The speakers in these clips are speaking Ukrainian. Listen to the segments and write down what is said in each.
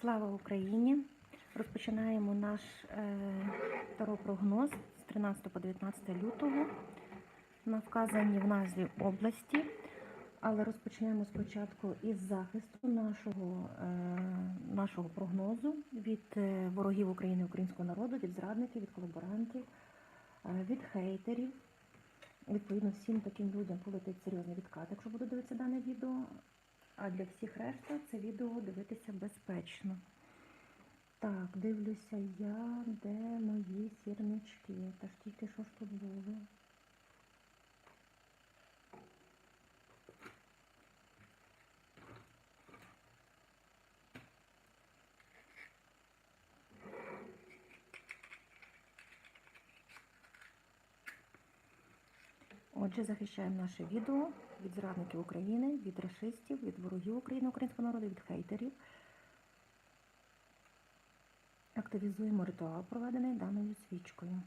Слава Україні! Розпочинаємо наш е, таропрогноз з 13 по 19 лютого на вказані в назві області. Але розпочнемо спочатку із захисту нашого, е, нашого прогнозу від е, ворогів України, українського народу, від зрадників, від колаборантів, е, від хейтерів. Відповідно, всім таким людям полетить серйозний відкат, якщо буду дивитися дане відео. А для всіх решта це відео дивитися безпечно. Так, дивлюся я, де мої сірнички. Та ж тільки що ж тут були. Отже, захищаємо наше відео від зрадників України, від расистів, від ворогів України, українського народу, від хейтерів. Активізуємо ритуал, проведений даною свічкою.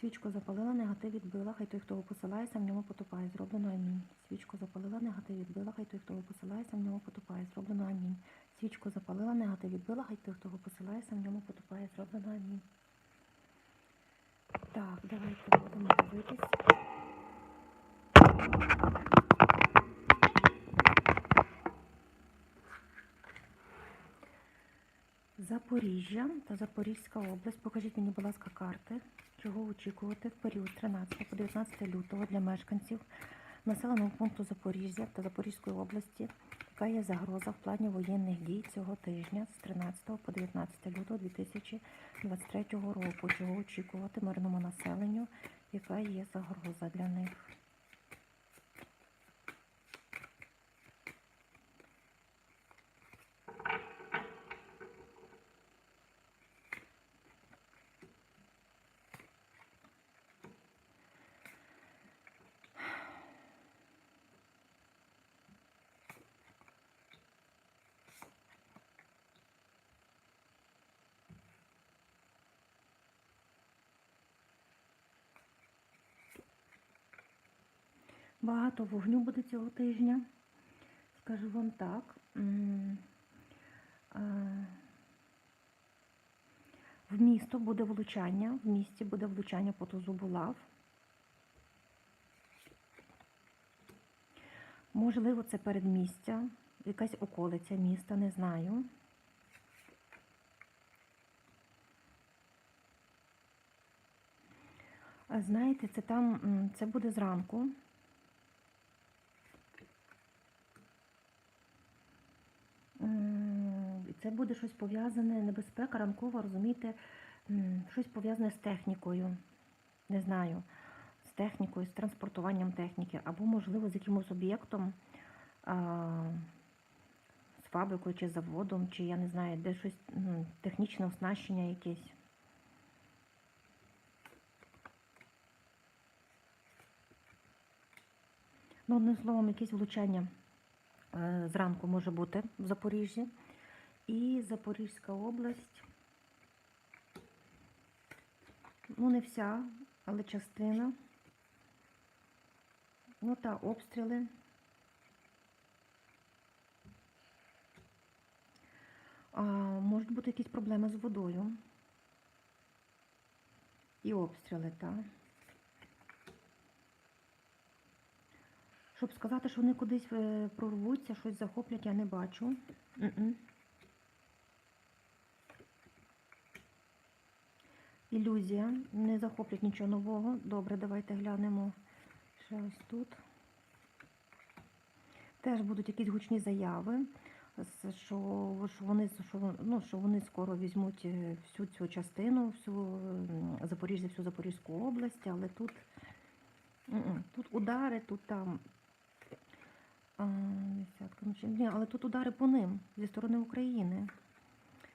Свічку запалила, негатив відбила, хай той, хто його посилається, в ньому потопає. Зроблено амінь. Свічку запалила, негатив відбила, хай той, хто його посилається, в ньому потопає. Зроблено амінь. Свічку запалила, негатив відбила, хай той, хто його посилається, в ньому потопає. Зроблено амінь. Так, давайте будемо дивитись. Запоріжжя та Запорізька область. Покажіть мені, будь ласка, карти, чого очікувати в період з 13 по 19 лютого для мешканців населеного пункту Запоріжжя та Запорізької області, яка є загроза в плані воєнних дій цього тижня з 13 по 19 лютого 2023 року. Чого очікувати мирному населенню, яка є загроза для них. Багато вогню буде цього тижня. Скажу вам так. В місто буде влучання, в місті буде влучання по тузу булав. Можливо, це передмістя, якась околиця міста, не знаю. Знаєте, це там, це буде зранку. М, і Це буде щось пов'язане, небезпека ранкова, розумієте, щось пов'язане з технікою. Не знаю, з технікою, з транспортуванням техніки, або, можливо, з якимось об'єктом, з фабрикою чи заводом, чи я не знаю, де щось технічне оснащення якесь. Ну, одним словом, якесь влучання е, зранку може бути в Запоріжжі. І Запорізька область, ну не вся, але частина. Ну та обстріли. А, можуть бути якісь проблеми з водою. І обстріли, так. Щоб сказати, що вони кудись е, прорвуться, щось захоплять, я не бачу. М-м. Ілюзія. Не захоплять нічого нового. Добре, давайте глянемо ще ось тут. Теж будуть якісь гучні заяви, що, що, вони, що, ну, що вони скоро візьмуть е, всю цю частину, всю Запоріжжя, всю Запорізьку область, але тут, тут удари, тут там ну, Ні, але тут удари по ним зі сторони України.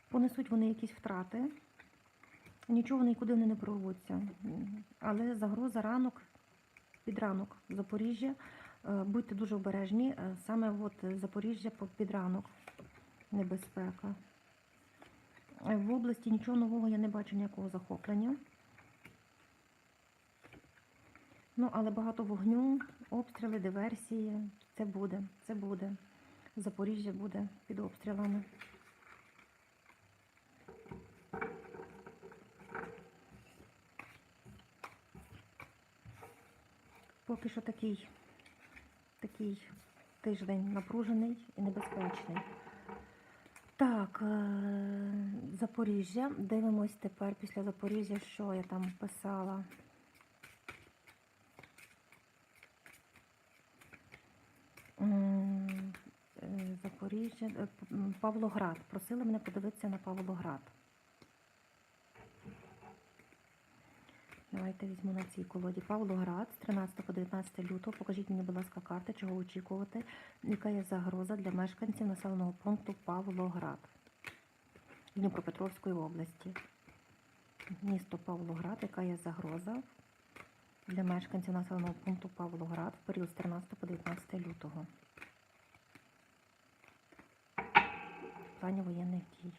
Понесуть вони якісь втрати. Нічого нікуди вони не прорвуться. Але загроза ранок, під ранок Запоріжжя. Е, Будьте дуже обережні. Е, Саме от Запоріжжя під ранок небезпека. Е, В області нічого нового я не бачу ніякого захоплення. Ну, але багато вогню, обстріли, диверсії. Це буде, це буде. Запоріжжя буде під обстрілами. Поки що такий, такий тиждень напружений і небезпечний. Так, е, Запоріжжя. Дивимось тепер після Запоріжжя, що я там писала. Е, Запоріжжя, е, Павлоград. Просили мене подивитися на Павлоград. Давайте візьму на цій колоді Павлоград з 13 по 19 лютого. Покажіть мені, будь ласка, карти, чого очікувати, яка є загроза для мешканців населеного пункту Павлоград Дніпропетровської області. Місто Павлоград, яка є загроза для мешканців населеного пункту Павлоград в період з 13 по 19 лютого. В плані воєнних дій.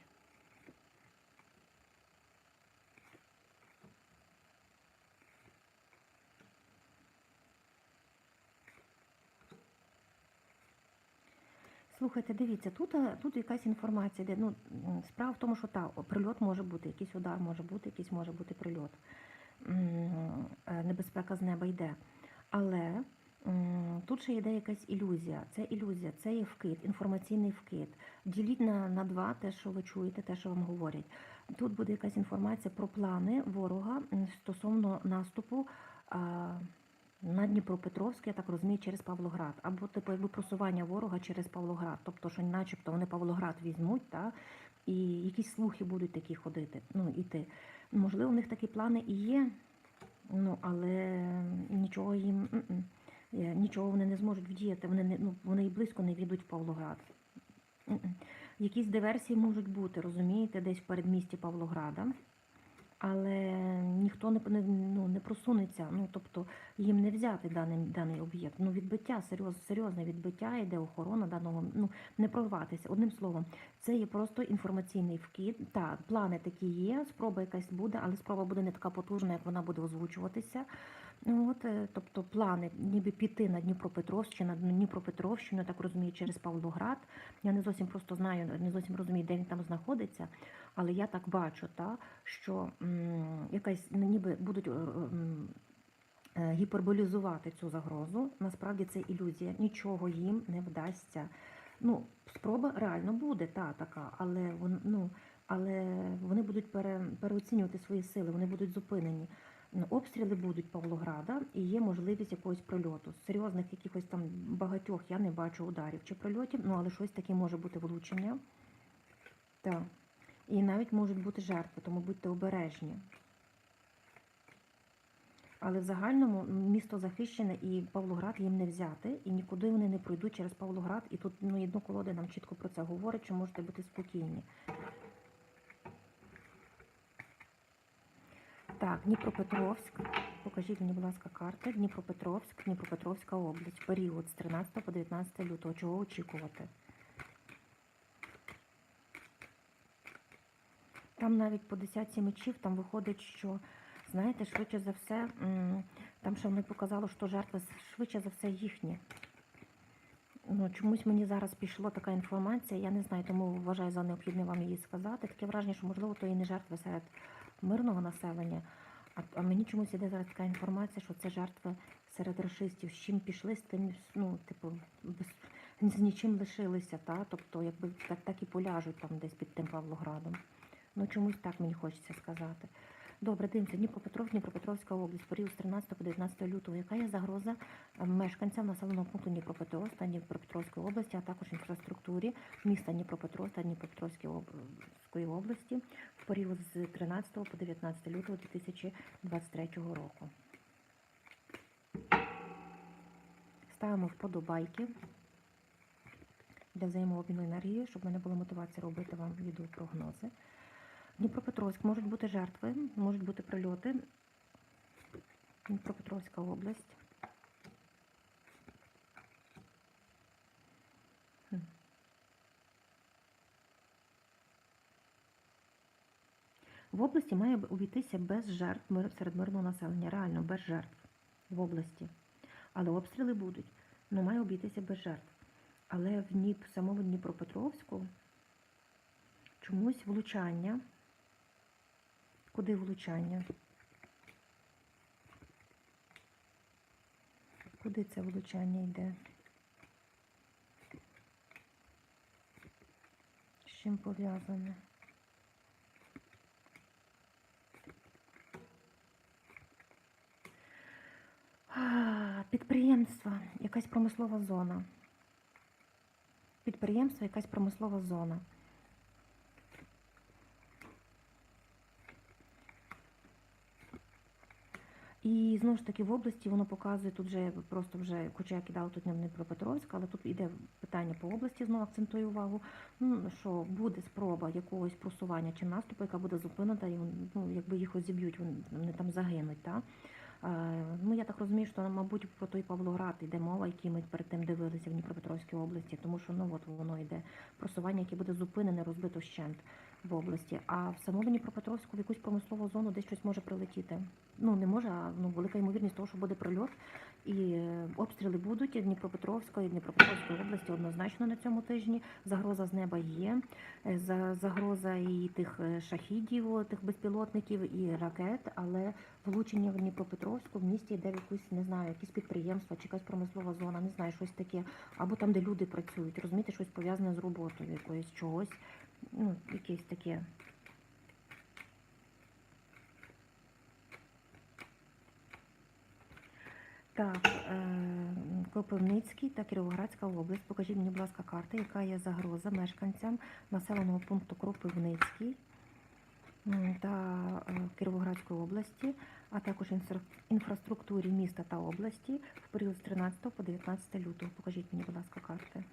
Слухайте, дивіться, тут, е, тут якась інформація, де ну справа в тому, що та прильот може бути, якийсь удар може бути, якийсь може бути прильот. Е, Небезпека з неба йде. Але тут ще йде якась ілюзія. Це ілюзія, це є вкид, інформаційний вкид. Діліть на, на два те, що ви чуєте, те, що вам говорять. Тут буде якась інформація про плани ворога стосовно наступу. На Дніпропетровськ, я так розумію, через Павлоград, або типу якби просування ворога через Павлоград, тобто, що начебто вони Павлоград візьмуть, та, і якісь слухи будуть такі ходити, ну, іти. Можливо, в них такі плани і є, ну, але нічого їм, нічого вони не зможуть вдіяти, вони, не, ну, вони і близько не війдуть в Павлоград. Якісь диверсії можуть бути, розумієте, десь в передмісті Павлограда. Але ніхто не, ну, не просунеться, ну тобто їм не взяти даний, даний об'єкт. Ну, відбиття, серйоз, серйозне відбиття, йде охорона даного, ну не прорватися. Одним словом, це є просто інформаційний вкид. Так, плани такі є, спроба якась буде, але спроба буде не така потужна, як вона буде озвучуватися. От, е, тобто плани ніби піти на Дніпропетровщину, на Дніпропетровщину, так розумію, через Павлоград. Я не зовсім просто знаю, не зовсім розумію, де він там знаходиться, але я так бачу, та, що якась ну, ніби будуть. е, м, е, Гіперболізувати цю загрозу, насправді це ілюзія, нічого їм не вдасться. Ну, спроба реально буде, та така, але ну, але вони будуть пере, переоцінювати свої сили, вони будуть зупинені. Ну, Обстріли будуть Павлограда і є можливість якогось прильоту. Серйозних якихось там багатьох я не бачу ударів чи прильотів, ну але щось таке може бути влучення. Так. І навіть можуть бути жертви, тому будьте обережні. Але в загальному місто захищене і Павлоград їм не взяти, і нікуди вони не пройдуть через Павлоград. І тут ну, одну колода нам чітко про це говорить, що можете бути спокійні. Так, Дніпропетровськ. Покажіть мені, будь ласка, карти. Дніпропетровськ, Дніпропетровська область. Період з 13 по 19 лютого. Чого очікувати? Там навіть по десятці мечів там виходить, що, знаєте, швидше за все, там ще вони показали, що жертви швидше за все їхні. Ну, чомусь мені зараз пішло така інформація, я не знаю, тому вважаю за необхідне вам її сказати. Таке враження, що можливо то і не жертви серед мирного населення. А, а мені чомусь іде зараз така інформація, що це жертви серед расистів. З чим пішли, з тим, ну, типу, без, з нічим лишилися, та? тобто, якби так, так і поляжуть там десь під тим Павлоградом. Ну, чомусь так мені хочеться сказати. Добре, дивимося, Дніпропетров, Дніпропетровська область, період з 13 по 19 лютого. Яка є загроза е, мешканцям населеного пункту Дніпропетровськ та Дніпропетровської області, а також інфраструктурі міста Дніпропетровськ та Дніпропетровської області в період з 13 по 19 лютого 2023 року? Ставимо вподобайки для взаємообміну енергії, щоб мене була мотивація робити вам відеопрогнози. Дніпропетровськ можуть бути жертви, можуть бути прильоти. Дніпропетровська область. В області має обійтися без жертв серед мирного населення, реально без жертв в області. Але обстріли будуть. Ну, має обійтися без жертв. Але в Дніп, самому Дніпропетровську чомусь влучання. Куди влучання? Куди це влучання йде? З чим пов'язане? Підприємство, якась промислова зона. Підприємство, якась промислова зона. І знову ж таки в області воно показує тут вже просто вже, хоча я кидала тут не Дніпропетровська, але тут іде питання по області, знову акцентую увагу. Ну що буде спроба якогось просування чи наступу, яка буде зупинена, і ну, якби їх розіб'ють, вони, там загинуть. Та? Е, Ну, я так розумію, що, мабуть, про той Павлоград йде мова, який ми перед тим дивилися в Дніпропетровській області, тому що ну, от воно йде просування, яке буде зупинене, розбито вщент в області. А в самому Дніпропетровську в якусь промислову зону десь щось може прилетіти. Ну, не може, а ну, велика ймовірність того, що буде прильот. І е, обстріли будуть і Дніпропетровської, і Дніпропетровської області однозначно на цьому тижні. Загроза з неба є. Е, загроза і тих е, шахідів, тих безпілотників, і ракет, але влучення в Дніпропетровську в місті йде в якусь, не знаю, якісь підприємства чи якась промислова зона, не знаю, щось таке, або там, де люди працюють, розумієте, щось пов'язане з роботою якоюсь чогось, ну, якесь таке. Так, е, Кропивницький та Кіровоградська область. Покажіть мені, будь ласка, карта, яка є загроза мешканцям населеного пункту Кропивницький та е, Кіровоградської області, а також інфраструктурі міста та області в період з 13 по 19 лютого. Покажіть мені, будь ласка, карти.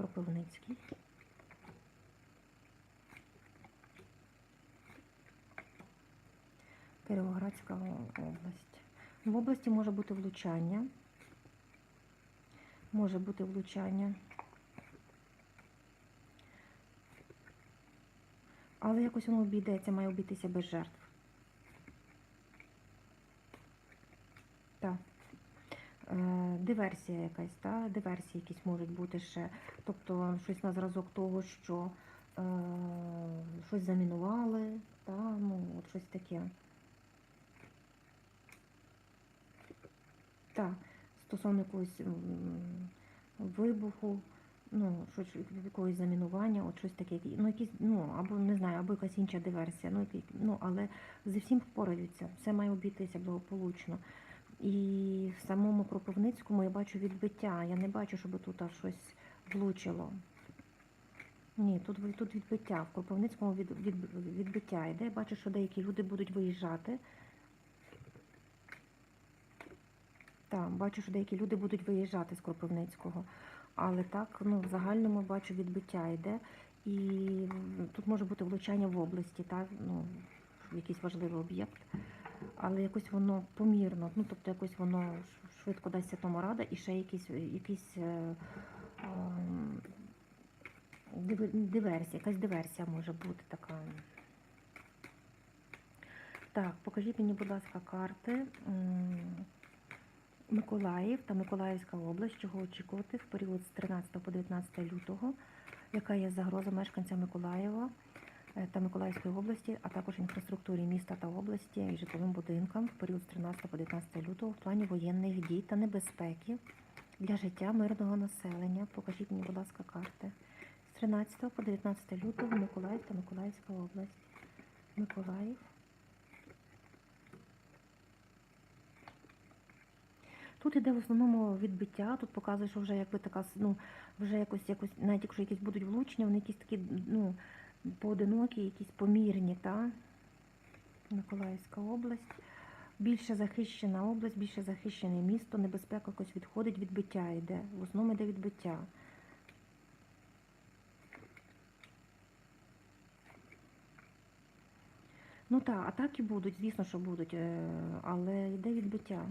Кропивницький. Кіровоградська область. В області може бути влучання. Може бути влучання. Але якось воно обійдеться, має обійтися без жертв. Так. Е, диверсія якась, та? диверсії якісь можуть бути ще. Тобто щось на зразок того, що е, щось замінували, та? ну, от щось таке. Так, стосовно якогось вибуху, ну, щось, якогось замінування, от щось таке, ну, якісь, ну, або не знаю, або якась інша диверсія, ну, які- ну, але зі всім впораються, все має обійтися благополучно. І в самому Кропивницькому я бачу відбиття, я не бачу, щоб тут щось влучило. Ні, тут, тут відбиття. В Кропивницькому від, від, відбиття йде. Я бачу, що деякі люди будуть виїжджати. Так, бачу, що деякі люди будуть виїжджати з Кропивницького. Але так, ну, в загальному бачу, відбиття йде. І тут може бути влучання в області, так, ну, якийсь важливий об'єкт. Але якось воно помірно, ну, тобто якось воно швидко дасться тому рада, і ще якісь, якісь е, ем, диверсія, якась диверсія може бути така. Так, покажіть мені, будь ласка, карти. Миколаїв та Миколаївська область, чого очікувати в період з 13 по 19 лютого, яка є загроза мешканцям Миколаєва та Миколаївської області, а також інфраструктурі міста та області і житловим будинкам в період з 13 по 19 лютого в плані воєнних дій та небезпеки для життя мирного населення. Покажіть мені, будь ласка, карти. З 13 по 19 лютого Миколаїв та Миколаївська область. Миколаїв. Тут іде в основному відбиття, тут показує, що вже якби така, ну, вже якось, якось, навіть якщо якісь будуть влучення, вони якісь такі, ну, поодинокі, якісь помірні, та? Миколаївська область. Більше захищена область, більше захищене місто, небезпека якось відходить, відбиття йде. В основному йде відбиття. Ну так, атаки будуть, звісно, що будуть, е, але йде відбиття.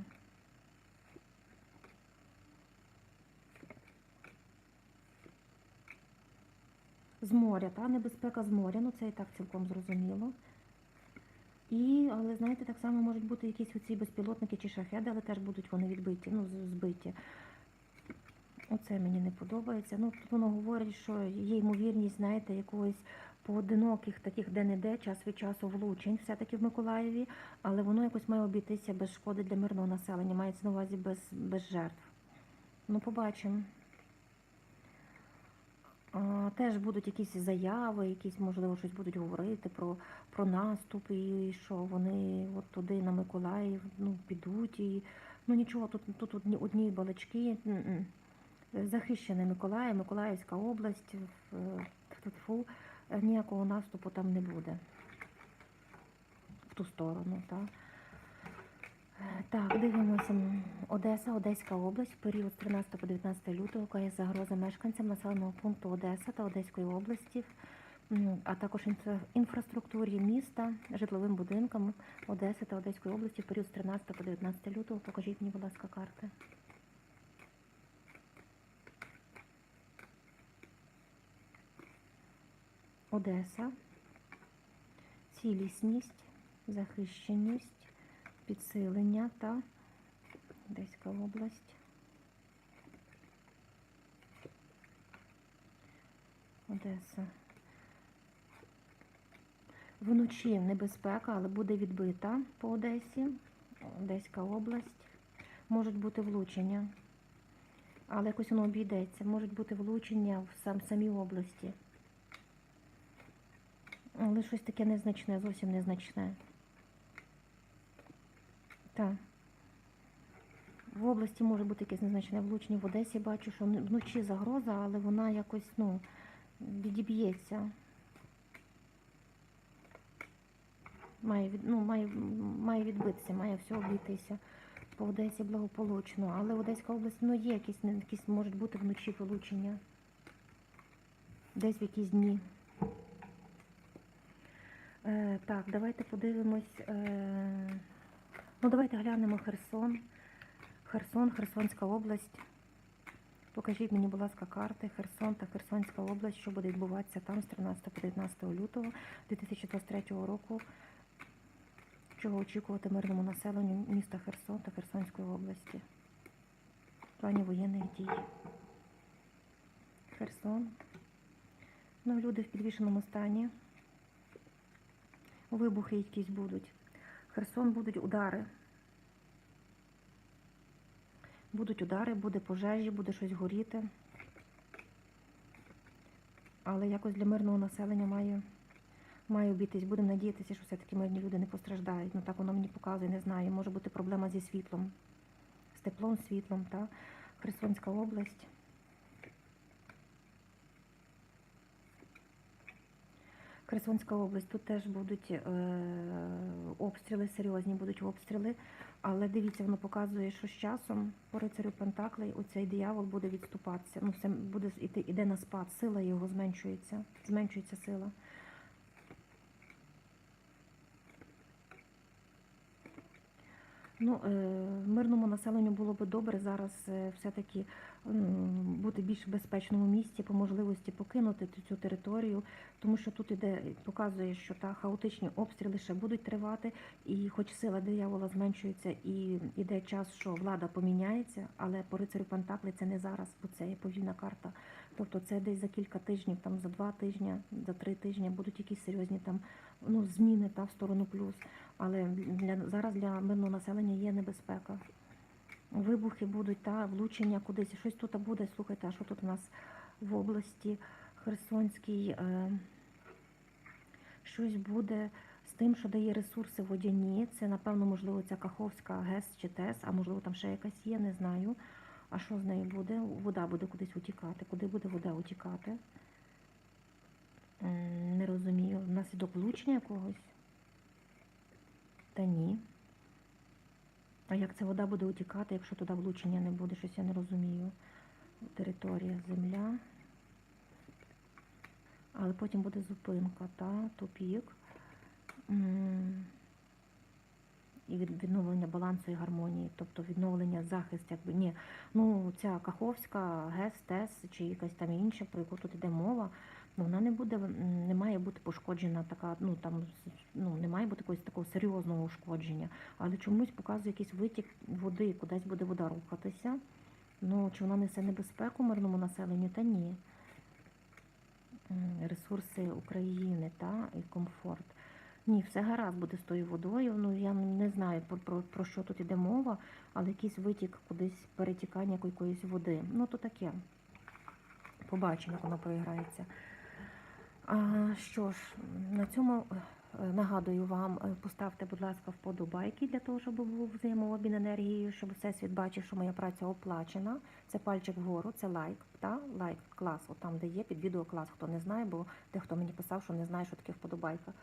З моря, та небезпека з моря, ну це і так цілком зрозуміло. І, але знаєте, так само можуть бути якісь оці безпілотники чи шахеди, але теж будуть вони відбиті, ну, збиті. Оце мені не подобається. Ну, тут воно говорить, що є ймовірність, знаєте, якогось поодиноких таких де-не-де час від часу влучень все-таки в Миколаєві, але воно якось має обійтися без шкоди для мирного населення, мається на увазі без, без жертв. Ну, побачимо. Теж будуть якісь заяви, якісь, можливо, щось будуть говорити про, про наступ, і що вони от туди на Миколаїв ну, підуть. І, ну нічого, тут, тут одні, одні балачки. Захищений Миколаїв, Миколаївська область, тьфу-тьфу, ніякого наступу там не буде. В ту сторону, так. Так, дивимося. Одеса, Одеська область в період з 13 по 19 лютого, є загроза мешканцям населеного пункту Одеса та Одеської області, а також інфраструктурі міста, житловим будинкам Одеси та Одеської області в період з 13 по 19 лютого. Покажіть мені, будь ласка, карти. Одеса, цілісність, захищеність, підсилення та Одеська область. Одеса. Вночі небезпека, але буде відбита по Одесі. Одеська область. Можуть бути влучення. Але якось воно обійдеться. Можуть бути влучення в сам, самій області. Але щось таке незначне, зовсім незначне. Так. В області може бути якесь незначне влучення. В Одесі бачу, що вночі загроза, але вона якось, ну, відіб'ється. Має, ну, має, має відбитися, має все обійтися. По Одесі благополучно. Але Одеська область, ну, є якісь, якісь можуть бути вночі влучення. Десь в якісь дні. Е, так, давайте подивимось. Е, ну, давайте глянемо Херсон. Херсон, Херсонська область. Покажіть мені, будь ласка, карти Херсон та Херсонська область, що буде відбуватися там з 13 по 19 лютого 2023 року. Чого очікувати мирному населенню міста Херсон та Херсонської області в плані воєнних дій. Херсон. Ну, люди в підвішеному стані. Вибухи якісь будуть. Херсон будуть удари. Будуть удари, буде пожежі, буде щось горіти. Але якось для мирного населення має, має обійтись. Будемо надіятися, що все-таки мирні люди не постраждають. Ну так воно мені показує, не знаю. Може бути проблема зі світлом, з теплом, світлом, та Херсонська область. Херсонська область, тут теж будуть е, обстріли, серйозні будуть обстріли. Але дивіться, воно показує, що з часом по рицарю Пентаклей оцей диявол буде відступатися. Ну, все буде іти, іде на спад, сила його зменшується, зменшується сила. Ну, е, мирному населенню було би добре зараз е, все-таки бути більш безпечному місці, по можливості покинути цю- територію, тому що тут іде, показує, що та хаотичні обстріли ще будуть тривати, і хоч сила диявола зменшується, і іде час, що влада поміняється, але по рицарю Пентаклі це не зараз, бо це є повільна карта. Тобто це десь за кілька тижнів, там за два тижні, за три тижні будуть якісь серйозні там ну, зміни та в сторону плюс. Але для зараз для мирного населення є небезпека. Вибухи будуть та влучення кудись. Щось тут буде. Слухайте, а що тут у нас в області Херсонській? Е, щось буде з тим, що дає ресурси водяні. Це, напевно, можливо, ця Каховська ГЕС чи ТЕС, а можливо там ще якась є, не знаю. А що з нею буде? Вода буде кудись утікати. Куди буде вода утікати? Не розумію. Внаслідок влучення якогось? Та ні. А як ця вода буде утікати, якщо туди влучення не буде? Щось я не розумію. Територія, земля. Але потім буде зупинка, та, тупік. І відновлення балансу і гармонії, тобто відновлення захист, якби ні. Ну, ця Каховська, ГЕС, ТЕС чи якась там інша, про яку тут іде мова, вона не буде, не має бути пошкоджена така, ну там ну, не має бути якогось такого серйозного ушкодження. Але чомусь показує якийсь витік води, кудись буде вода рухатися. Ну, чи вона несе небезпеку мирному населенню, та ні. ресурси України та і комфорт. Ні, все гаразд буде з тою водою. Ну я не знаю про, про, про що тут іде мова, але якийсь витік, кудись перетікання якоїсь води. Ну то таке. Побачимо, як воно проіграється. Що ж, на цьому е, нагадую вам, е, поставте, будь ласка, вподобайки для того, щоб був взаємообмін енергією, щоб всесвіт бачив, що моя праця оплачена. Це пальчик вгору, це лайк, та лайк клас, от там, де є під відео клас, хто не знає, бо дехто мені писав, що не знає, що таке вподобайка.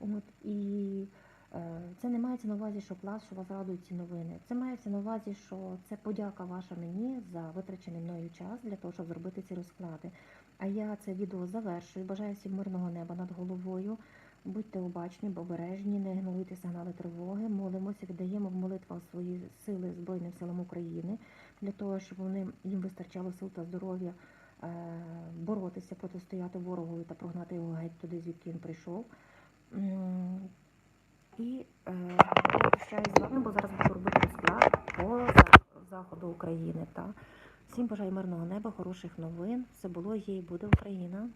От і е, це не мається на увазі, що клас, що вас радують ці новини. Це мається на увазі, що це подяка ваша мені за витрачений мною час для того, щоб зробити ці розклади. А я це відео завершую. Бажаю всім мирного неба над головою. Будьте обачні, обережні, не ігноруйте сигнали тривоги. Молимося, віддаємо в молитвах свої сили Збройним силам України для того, щоб вони їм вистачало сил та здоров'я е, боротися, протистояти ворогу та прогнати його геть туди, звідки він прийшов. І е, прощаюсь з вами, бо зараз буду робити розклад по заходу України. Та. Всім бажаю мирного неба, хороших новин. Все було, є і буде Україна.